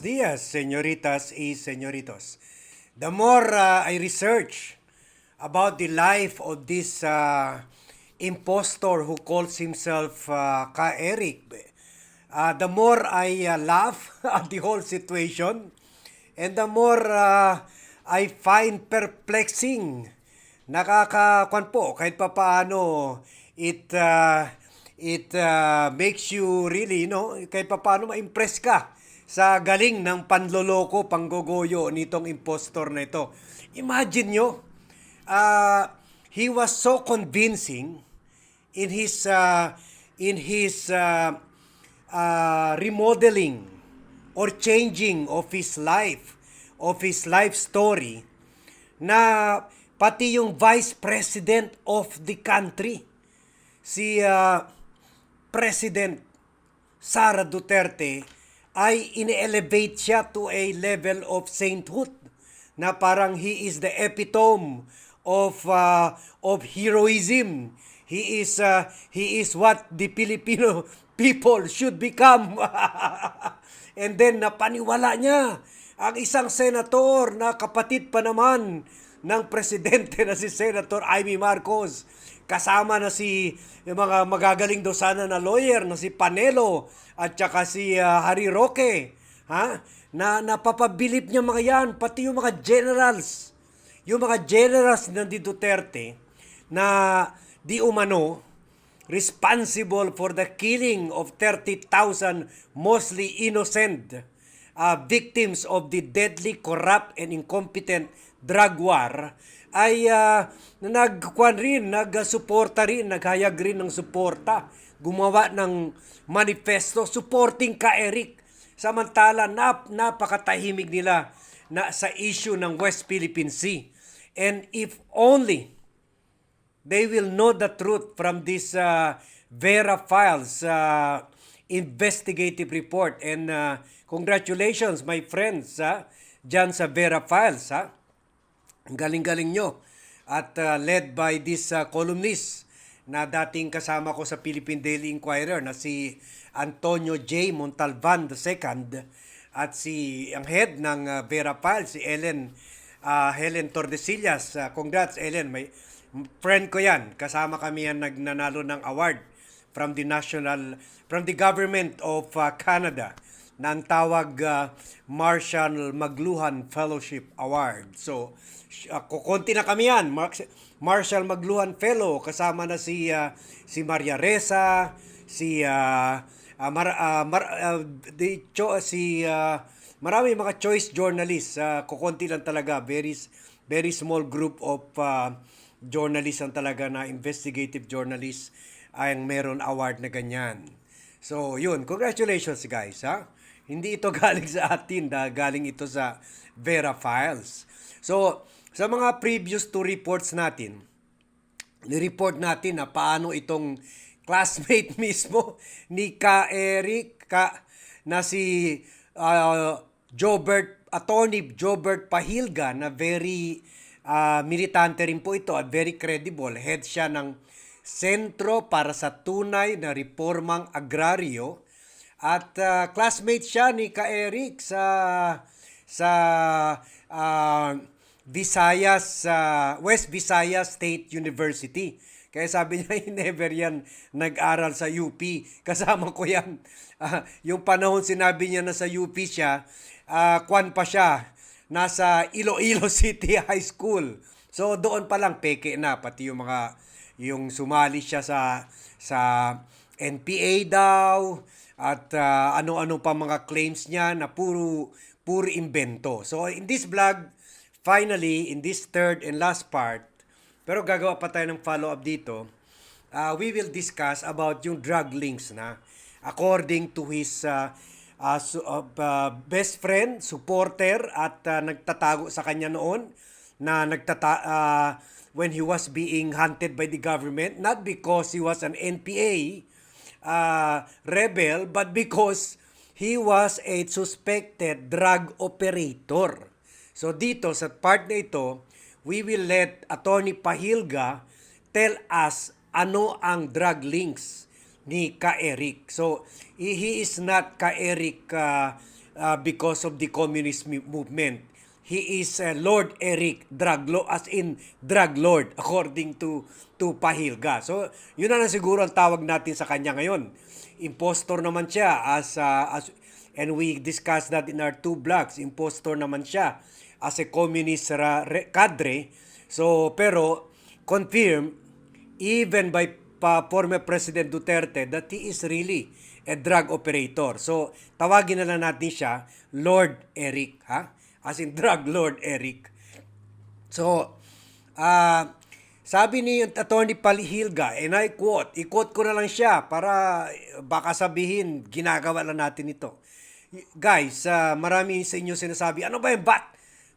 Buenos dias, señoritas y señoritos. The more uh, I research about the life of this uh, impostor who calls himself uh, Ka Eric, uh, the more I uh, laugh at the whole situation and the more uh, I find perplexing. Nakakakuan po kahit papaano it uh, it uh, makes you really, you know, kahit papaano ma-impress ka sa galing ng panloloko, panggogoyo nitong impostor na ito. Imagine nyo, uh, he was so convincing in his uh, in his uh, uh, remodeling or changing of his life, of his life story, na pati yung vice president of the country, si uh, President Sara Duterte, ay in-elevate siya to a level of sainthood na parang he is the epitome of uh, of heroism. He is uh, he is what the Filipino people should become. And then napaniwala niya ang isang senator na kapatid pa naman ng presidente na si Senator Amy Marcos. Kasama na si yung mga magagaling daw sana na lawyer na si Panelo at saka si uh, Harry Roque. Ha? Na napapabilip niya mga yan, pati yung mga generals. Yung mga generals ng Duterte na di umano responsible for the killing of 30,000 mostly innocent uh, victims of the deadly, corrupt, and incompetent drug war ay uh, nagkuan rin, nagsuporta rin, naghayag rin ng suporta, gumawa ng manifesto supporting ka Eric. Samantala, nap, napakatahimik nila na sa issue ng West Philippine Sea. And if only they will know the truth from this uh, Vera Files uh, investigative report. And uh, congratulations, my friends, ha? dyan sa Vera Files. Ha? Ang galing-galing nyo. At uh, led by this uh, columnist na dating kasama ko sa Philippine Daily Inquirer na si Antonio J. Montalvan II at si ang head ng uh, Vera Files, si Ellen uh, Helen Tordesillas. Uh, congrats Ellen, may friend ko yan. Kasama kami yan nagnanalo ng award from the national from the government of uh, Canada na ang tawag uh, Marshall Magluhan Fellowship Award. So, uh, kukunti na kami yan. Mar- Marshall Magluhan Fellow kasama na si uh, si Maria Reza, si uh, uh, Mar, uh, Mar, uh, the, cho, si uh, marami mga choice journalists. Uh, kukunti lang talaga. Very very small group of uh, journalists ang talaga na investigative journalists ang meron award na ganyan. So, yun. Congratulations guys, ha? Hindi ito galing sa atin, da, galing ito sa Vera Files. So, sa mga previous two reports natin, ni-report natin na paano itong classmate mismo ni Ka Eric ka, na si uh, Jobert, attorney Jobert Pahilga na very uh, militante rin po ito at very credible. Head siya ng Sentro para sa Tunay na Reformang Agraryo at uh, classmate siya ni Ka Eric sa sa uh, Visayas uh, West Visayas State University. Kaya sabi niya, never yan nag-aral sa UP. Kasama ko yan. Uh, yung panahon sinabi niya na sa UP siya, uh, kwan pa siya, nasa Iloilo City High School. So doon pa lang peke na, pati yung mga, yung sumali siya sa, sa NPA daw, at uh, ano-ano pa mga claims niya na puro, puro invento. So in this vlog, finally, in this third and last part, pero gagawa pa tayo ng follow-up dito, uh, we will discuss about yung drug links na according to his uh, uh, su- uh, uh, best friend, supporter at uh, nagtatago sa kanya noon na nagtata uh, when he was being hunted by the government not because he was an NPA uh, rebel but because he was a suspected drug operator. So dito sa part na ito, we will let Attorney Pahilga tell us ano ang drug links ni Ka Eric. So he is not Ka Eric uh, uh, because of the communist mu- movement. He is uh, Lord Eric drug lo as in drug lord according to to Pahilga. So, yun na lang siguro ang tawag natin sa kanya ngayon. Impostor naman siya as uh, as and we discussed that in our two blogs. Impostor naman siya as a communist ra- re- cadre. So, pero confirm even by pa former President Duterte that he is really a drug operator. So, tawagin na lang natin siya Lord Eric, ha? As in drug Lord Eric. So, ah sabi ni Attorney Palihilga, and I quote, i-quote ko na lang siya para baka sabihin, ginagawa lang natin ito. Guys, ah, marami sa inyo sinasabi, ano ba yung bat?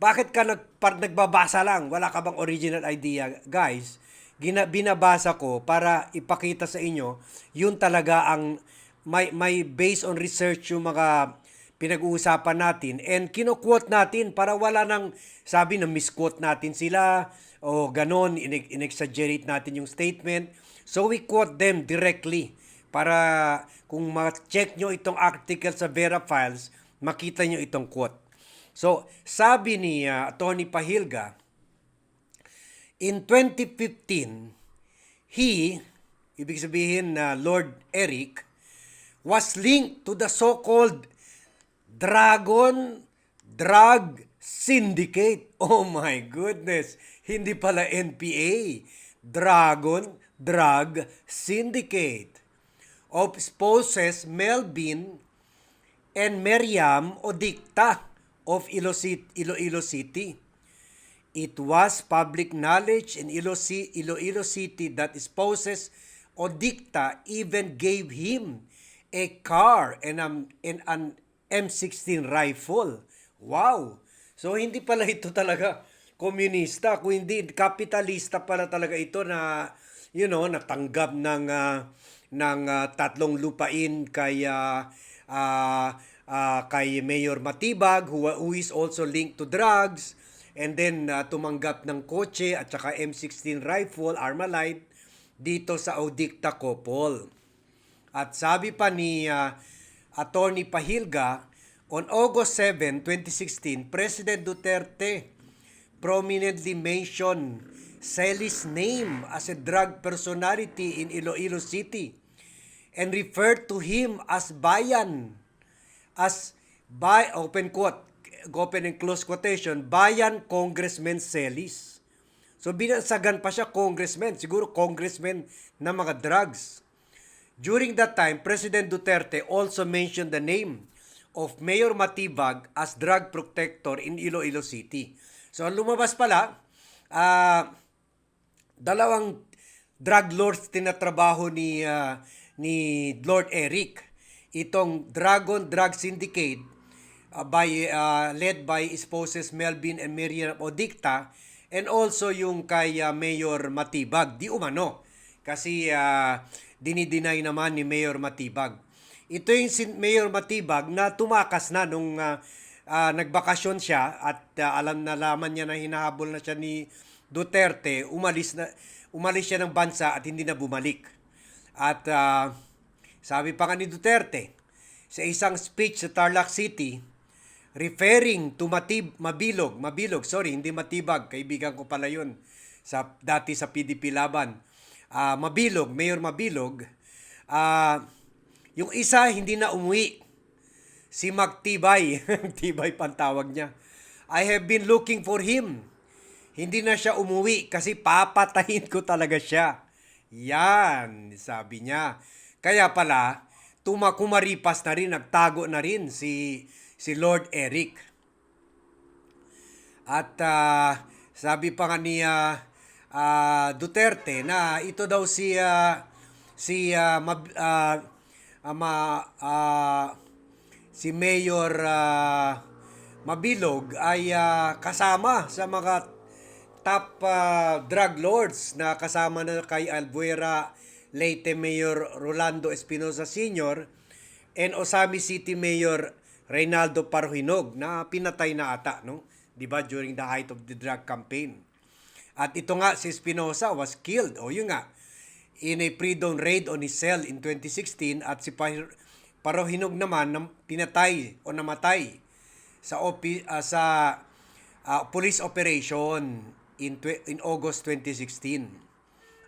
Bakit ka nag, par, nagbabasa lang? Wala ka bang original idea? Guys, gina, binabasa ko para ipakita sa inyo, yun talaga ang may, may based on research yung mga pinag-uusapan natin and kino-quote natin para wala nang sabi na misquote natin sila o ganon, in- in-exaggerate natin yung statement. So we quote them directly para kung ma-check nyo itong article sa Vera Files, makita nyo itong quote. So, sabi ni uh, Tony Pahilga, in 2015, he, ibig sabihin na Lord Eric, was linked to the so-called Dragon Drug Syndicate. Oh my goodness. Hindi pala NPA. Dragon Drug Syndicate. Of spouses Melvin and Miriam Odicta of Iloilo City. It was public knowledge in Iloilo City that spouses Odicta even gave him a car and, um, and an M16 rifle. Wow! So hindi pala ito talaga komunista, kung hindi kapitalista pala talaga ito na you know, natanggap ng ah, ng ah, tatlong lupain kay ah, ah, kay Mayor Matibag who, who is also linked to drugs and then ah, tumanggap ng kotse at saka M16 rifle Armalite dito sa Audicta Copol. At sabi pa ni ah, Attorney Pahilga, on August 7, 2016, President Duterte prominently mentioned Celis' name as a drug personality in Iloilo City and referred to him as Bayan, as by open quote, open and close quotation, Bayan Congressman Celis. So binansagan pa siya congressman, siguro congressman na mga drugs. During that time, President Duterte also mentioned the name of Mayor Matibag as drug protector in Iloilo City. So lumabas pala, ah dalawang drug lords tinatrabaho ni ah, ni Lord Eric. Itong Dragon Drug Syndicate uh, by uh, led by spouses Melvin and Miriam Odicta and also yung kay uh, Mayor Matibag di umano kasi uh, dinideny naman ni Mayor Matibag ito yung si Mayor Matibag na tumakas na nung uh, uh, nagbakasyon siya at uh, alam na laman niya na hinahabol na siya ni Duterte umalis na umalis siya ng bansa at hindi na bumalik at uh, sabi pa nga ni Duterte sa isang speech sa Tarlac City, referring to Matib, Mabilog, Mabilog, sorry, hindi Matibag, kaibigan ko pala yun sa, dati sa PDP Laban. Ah, Mabilog, Mayor Mabilog, ah, yung isa hindi na umuwi. Si Magtibay, Tibay pantawag niya. I have been looking for him. Hindi na siya umuwi kasi papatayin ko talaga siya. Yan, sabi niya. Kaya pala, tumakumaripas na rin, nagtago na rin si, si Lord Eric. At ah, sabi pa nga ni ah, Duterte na ito daw si ah, si ah, mab- ah, ah, ma- ah, si Mayor ah, Mabilog ay ah, kasama sa mga top ah, drug lords na kasama na kay Albuera Leyte Mayor Rolando Espinosa Sr. and Osami City Mayor Reynaldo Parhinog na pinatay na ata no 'di ba during the height of the drug campaign. At ito nga si Espinosa was killed o yun nga in a pre-dawn raid on his cell in 2016 at si Pah- Pero hinog naman na pinatay o namatay sa opi, ah, sa ah, police operation in in August 2016.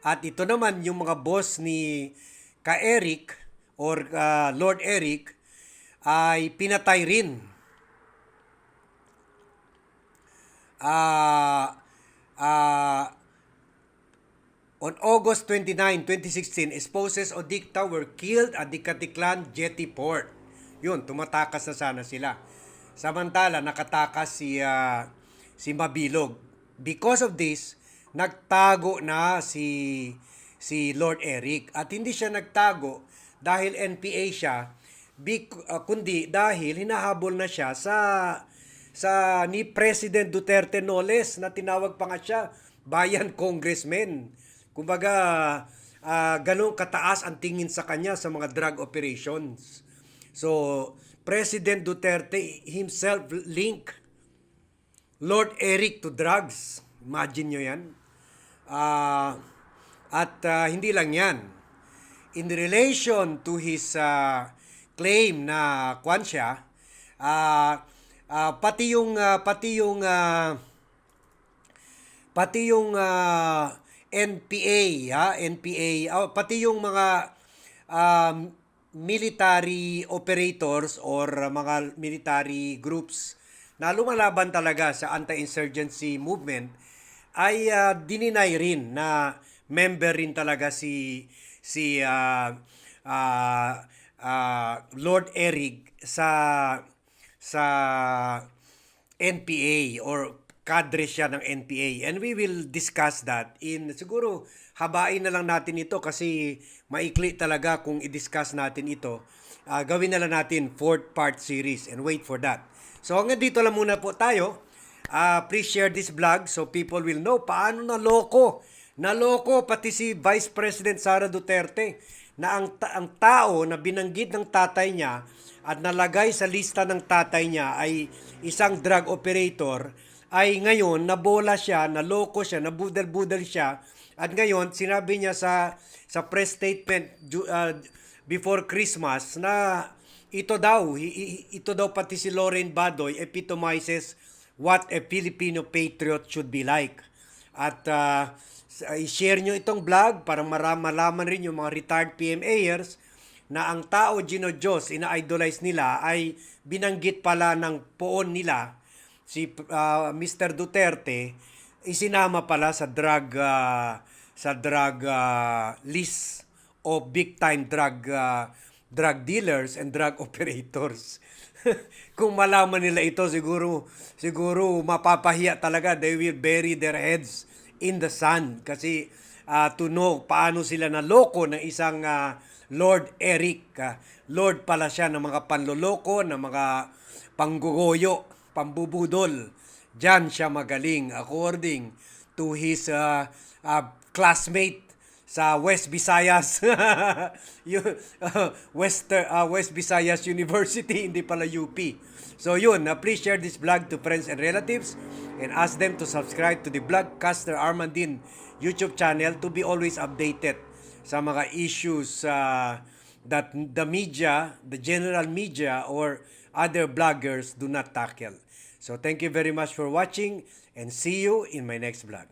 At ito naman yung mga boss ni ka Eric or ah, Lord Eric ay pinatay rin. Ah ah On August 29, 2016, spouses o Dicta were killed at the Katiklan Jetty Port. Yun, tumatakas na sana sila. Samantala, nakatakas si, ah, si Mabilog. Because of this, nagtago na si, si Lord Eric. At hindi siya nagtago dahil NPA siya, ah, kundi dahil hinahabol na siya sa sa ni President Duterte Noles na tinawag pa nga siya bayan congressman. Kumbaga, ah, ganun kataas ang tingin sa kanya sa mga drug operations. So, President Duterte himself link Lord Eric to drugs. Imagine nyo yan. Ah, at ah, hindi lang yan. In relation to his ah, claim na kwan siya, ah, ah, pati yung ah, pati yung ah, pati yung ah, NPA, ha, NPA, ah, pati yung mga um, military operators or mga military groups na lumalaban talaga sa anti-insurgency movement ay uh, dininay rin na member rin talaga si si ah, ah, ah, Lord Eric sa sa NPA or kadre siya ng NPA. And we will discuss that in siguro habain na lang natin ito kasi maikli talaga kung i-discuss natin ito. Ah, gawin na lang natin fourth part series and wait for that. So hanggang dito lang muna po tayo. Ah, please share this vlog so people will know paano naloko. Naloko pati si Vice President Sara Duterte na ang, ta- ang tao na binanggit ng tatay niya at nalagay sa lista ng tatay niya ay isang drug operator ay ngayon nabola siya, naloko siya, nabudal-budal siya at ngayon sinabi niya sa sa press statement uh, before Christmas na ito daw, ito daw pati si Lauren Badoy epitomizes what a Filipino patriot should be like. At uh, i-share nyo itong vlog para malaman rin yung mga retired PMAers na ang tao Gino Diyos, ina-idolize nila ay binanggit pala ng poon nila si uh, Mr. Duterte isinama pala sa drug uh, sa drug uh, list of big time drug uh, drug dealers and drug operators. Kung malaman nila ito siguro siguro mapapahiya talaga they will bury their heads in the sand kasi uh, to know paano sila naloko ng isang uh, Lord Eric. Uh, Lord pala siya ng mga panloloko, ng mga panggugoyo, pambubudol. Diyan siya magaling according to his uh, uh, classmate sa West Visayas uh, West uh, West Visayas University hindi pala UP. So yun, uh, please share this vlog to friends and relatives and ask them to subscribe to the Vlogcaster Armandin YouTube channel to be always updated sa mga issues uh, that the media, the general media or other bloggers do not tackle. So thank you very much for watching and see you in my next vlog.